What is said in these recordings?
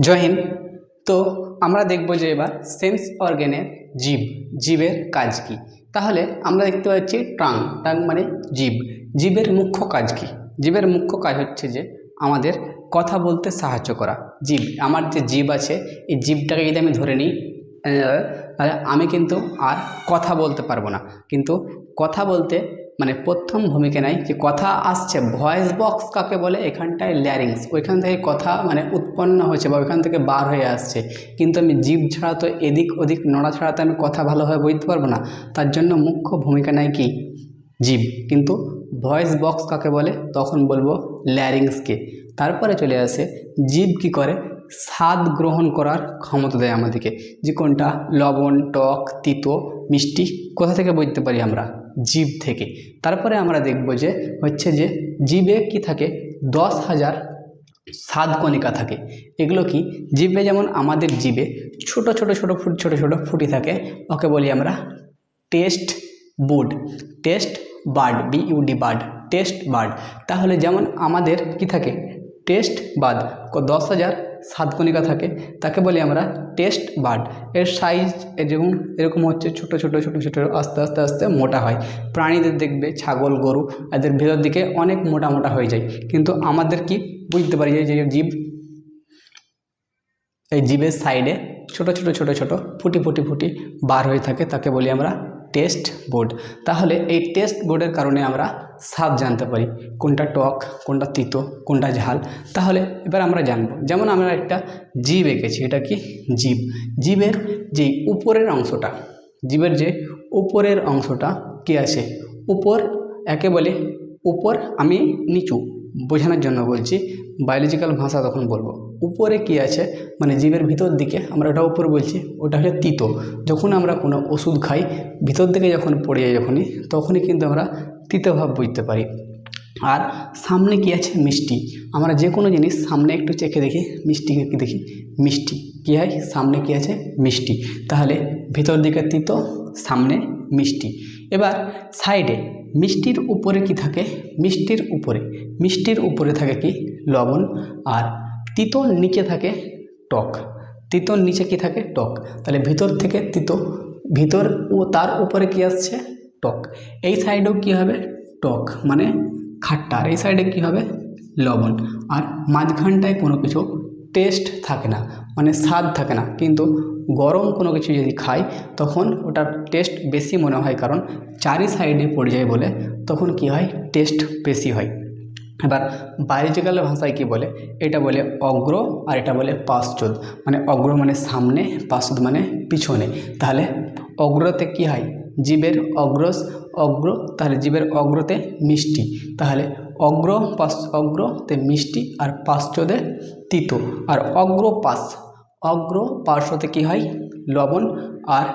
জয় তো আমরা দেখব যে এবার সেন্স অর্গ্যানের জীব, জীবের কাজ কি। তাহলে আমরা দেখতে পাচ্ছি টাং টাং মানে জীব। জীবের মুখ্য কাজ কি? জীবের মুখ্য কাজ হচ্ছে যে আমাদের কথা বলতে সাহায্য করা। জীব, আমার যে জীব আছে, এই জীবটাকে যদি আমি ধরে নিই তাহলে আমি কিন্তু আর কথা বলতে পারব না। কিন্তু কথা বলতে মানে প্রথম ভূমিকা নেয় যে কথা আসছে ভয়েস বক্স কাকে বলে? এখানটায় ল্যারিংস ওইখান থেকে কথা মানে উৎপন্ন হয়েছে বা ওইখান থেকে বার হয়ে আসছে। কিন্তু আমি জীব ছাড়া তো এদিক ওদিক নড়া ছাড়া তো আমি কথা ভালোভাবে বলতে পারব না। তার জন্য মুখ্য ভূমিকা নেয় কি? জীব। কিন্তু ভয়েস বক্স কাকে বলে? তখন বলব ল্যারিংসকে তারপরে চলে আসে, জীব কি করে? স্বাদ গ্রহণ করার ক্ষমতা দেয় আমাদেরকে। যে কোনটা? লবণ, টক, তিতো, মিষ্টি, কোথা থেকে বুঝতে পারি আমরা? জীব থেকে। তারপরে আমরা দেখব যে হচ্ছে যে জীবে কি থাকে? দশ হাজার স্বাদ কণিকা থাকে। এগুলো কি? জীবে যেমন আমাদের জীবে ছোট ছোট ছোট ফুট, ছোট ছোট ফুটি থাকে, ওকে বলি আমরা test bud. Test bird B U D bird, test bird. তাহলে যেমন আমাদের কি থাকে? টেস্ট বাদ দশ হাজার সাতকণিকা থাকে, তাকে বলি আমরা টেস্ট বার্ড। এর সাইজ যেমন এরকম হচ্ছে ছোট ছোট ছোট ছোট, আস্তে আস্তে আস্তে মোটা হয়। প্রাণীদের দেখবে ছাগল, গরু, এদের ভেতর দিকে অনেক মোটা মোটা হয়ে যায়। কিন্তু আমাদের কি বুঝতে পারি যে জীব এই জীবের সাইডে ছোট ছোট ছোট ছোট, ফুটি ফুটি ফুটি বার হয়ে থাকে, তাকে বলি আমরা টেস্ট বোর্ড। তাহলে এই টেস্ট বোর্ডের কারণে আমরা স্বাদ জানতে পারি, কোনটা টক, কোনটা তিতো, কোনটা ঝাল, তাহলে এবার আমরা জানব। যেমন আমরা একটা জীব এঁকেছি, এটা কি? জীব। জীবের যে উপরের অংশটা, জীবের যে উপরের অংশটা কি আছে? উপর, একে বলে উপর, আমি নিচু। বোঝানোর জন্য বলছি বায়োলজিক্যাল ভাষা তখন বলব। উপরে কি আছে? মানে জীবের ভিতর দিকে, আমরা ওটা উপর বলছি, ওটা হচ্ছে তিতো। যখন আমরা কোনো ওষুধ খাই, ভিতর দিকে যখন পড়ে যায় যখনই, তখনই কিন্তু আমরা তিতভাব বুঝতে পারি। আর সামনে কি আছে? মিষ্টি। আমরা যে কোনো জিনিস সামনে একটু চেখে দেখি, মিষ্টি কি দেখি? মিষ্টি। কী হয়? সামনে কি আছে? মিষ্টি। তাহলে ভিতর দিকে তিতো, সামনে মিষ্টি। এবার সাইডে, মিষ্টির উপরে কি থাকে? মিষ্টির উপরে। মিষ্টির উপরে থাকে কি? লবণ। আর তিতোর নিচে থাকে টক। তিতোর নিচে কি থাকে? টক। তাহলে ভিতর থেকে তিতো, ভিতর ও তার উপরে কি আসছে? টক। এই সাইডেও কি হবে? টক মানে খাট্টা। আর এই সাইডে কি হবে? লবণ। আর মাঝখানটায় কোনো কিছু টেস্ট থাকে না মানে স্বাদ থাকে না। কিন্তু গরম কোনো কিছু যদি খাই, তখন ওটার টেস্ট বেশি মনে হয়। কারণ চারি সাইডে পড়ে যায় বলে তখন কি হয়? টেস্ট বেশি হয়। এবার বায়োলজিক্যাল ভাষায় কি বলে? এটা বলে অগ্র আর এটা বলে পাশ্চদ। মানে অগ্র মানে সামনে, পাশ্চদ মানে পিছনে। তাহলে অগ্রতে কি হয়? জীবের অগ্রস অগ্র, তাহলে জীবের অগ্রতে মিষ্টি। তাহলে অগ্র পাশ, অগ্রতে মিষ্টি আর পাশ্চদে তিত। আর অগ্র পাশ, অগ্র পার্শ্বতে কি হয়? লবণ। আর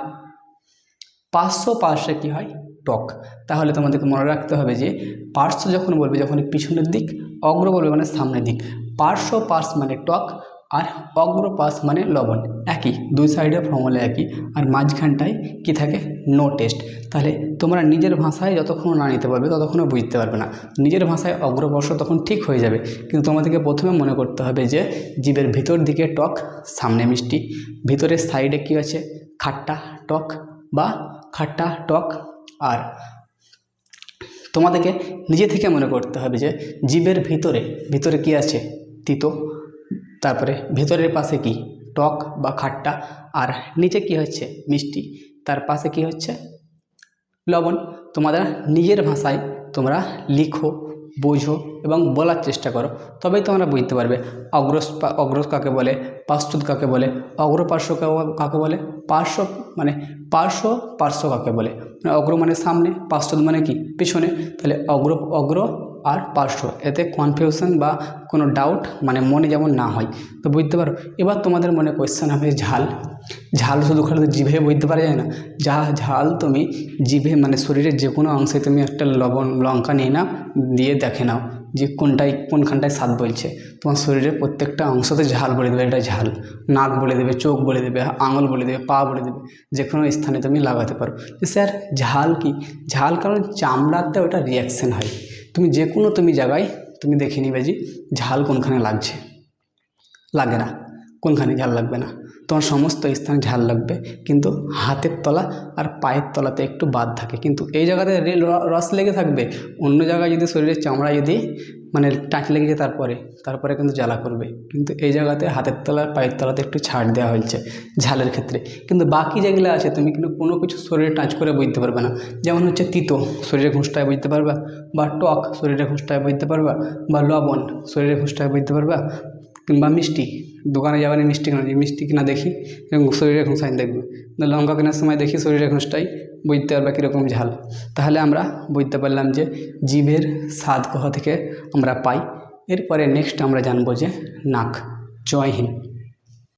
পার্শ্ব পার্শ্বে কি হয়? টক। তাহলে তোমাদেরকে মনে রাখতে হবে যে পার্শ্ব যখন বলবে, যখন পিছনের দিক, অগ্র বলবে মানে সামনের দিক। পার্শ্ব পার্শ্ব মানে টক আর অগ্র পাশ মানে লবণ। একই, দুই সাইডে ফর্মুলা একই। আর মাঝখানটায় কি থাকে? নো টেস্ট তাহলে তোমরা নিজের ভাষায় যতক্ষণ না নিতে পারবে ততক্ষণও বুঝতে পারবে না। নিজের ভাষায় অগ্রবর্ষ তখন ঠিক হয়ে যাবে। কিন্তু তোমাদেরকে প্রথমে মনে করতে হবে যে, জীবের ভিতর দিকে টক, সামনে মিষ্টি। ভিতরের সাইডে কি আছে? খাট্টা টক বা খাট্টা টক আর। তোমাদেরকে নিজে থেকে মনে করতে হবে যে, জীবের ভিতরে ভিতরে কি আছে? তিতো। তারপরে ভেতরের পাশে কি? টক বা খাট্টা। আর নিচে কি হচ্ছে? মিষ্টি। তার পাশে কি হচ্ছে? লবণ। তোমাদের নিজের ভাষায় তোমরা লিখো, বোঝো এবং বলার চেষ্টা করো। তবেই তোমরা বুঝতে পারবে। অগ্রস অগ্রস কাকে বলে? পার্শ্বদ কাকে বলে? অগ্রপার্শ্ব কাকে- বলে? পার্শ্ব মানে পার্শ্ব পার্শ্ব কাকে বলে? মানে অগ্র মানে সামনে পার্শ্বদ মানে কি? পিছনে। তাহলে অগ্র অগ্র আর পার্শ্ব। এতে কনফিউশন বা কোনো ডাউট মানে মনে যেমন না হয়। তো বুঝতে পারো? এবার তোমাদের মনে কোয়েশ্চেন হবে ঝাল। ঝাল শুধু খালি জিভে বুঝতে পারা যায় না। যা ঝাল তুমি জিভে মানে শরীরের যে কোনো অংশে তুমি একটা লবণ, লঙ্কা নিয়ে নাও, দিয়ে দেখে নাও যে কোনটায়, কোনখানটায় স্বাদ বলছে। তোমার শরীরের প্রত্যেকটা অংশতে ঝাল বলে দেবে। এটা ঝাল। নাক বলে দেবে, চোখ বলে দেবে, আঙুল বলে দেবে, পা বলে দেবে। যে কোনো স্থানে তুমি লাগাতে পারো। স্যার, ঝাল কি? ঝাল কারণ চামড়াতে ওটা রিয়াকশন হয়। তুমি যে কোনো তুমি জায়গায় তুমি দেখে নিবে যে ঝাল কোনখানে লাগছে। লাগে না। কোনখানে ঝাল লাগবে না। তোমার সমস্ত স্থানে ঝাল লাগবে, কিন্তু হাতের তলা আর পায়ের তলাতে একটু বাদ থাকে। কিন্তু এই জায়গাতে রে- র- রস লেগে থাকবে, অন্য জায়গায় যদি শরীরের চামড়া যদি মানে টাচ লেগে যায় তারপরে তারপরে কিন্তু জ্বালা করবে। কিন্তু এই জায়গাতে হাতের তলা পায়ের তলাতে একটু ছাড় দেওয়া হয়েছে ঝালের ক্ষেত্রে। কিন্তু বাকি যেগুলো আছে, তুমি কিন্তু কোনো কিছু শরীরে টাচ করে বুঝতে পারবে না। যেমন হচ্ছে তিতো শরীরে ঘুষটায় বুঝতে পারবা। বা টক শরীরে ঘুষটায় বুঝতে পারবা। বা লবণ শরীরে ঘুষটায় বুঝতে পারবা। কিংবা মিষ্টি, দোকানে যাবেন মিষ্টি কেনা? মিষ্টি কিনা দেখি এবং শরীরে সাইন দেখবে। লঙ্কা কেনার সময় দেখি শরীরে স্টাই বুঝতে পারবে কীরকম ঝাল। তাহলে আমরা বুঝতে পারলাম যে জীবের স্বাদ কোথা থেকে আমরা পাই। এরপরে নেক্সট আমরা জানব যে নাক। জয়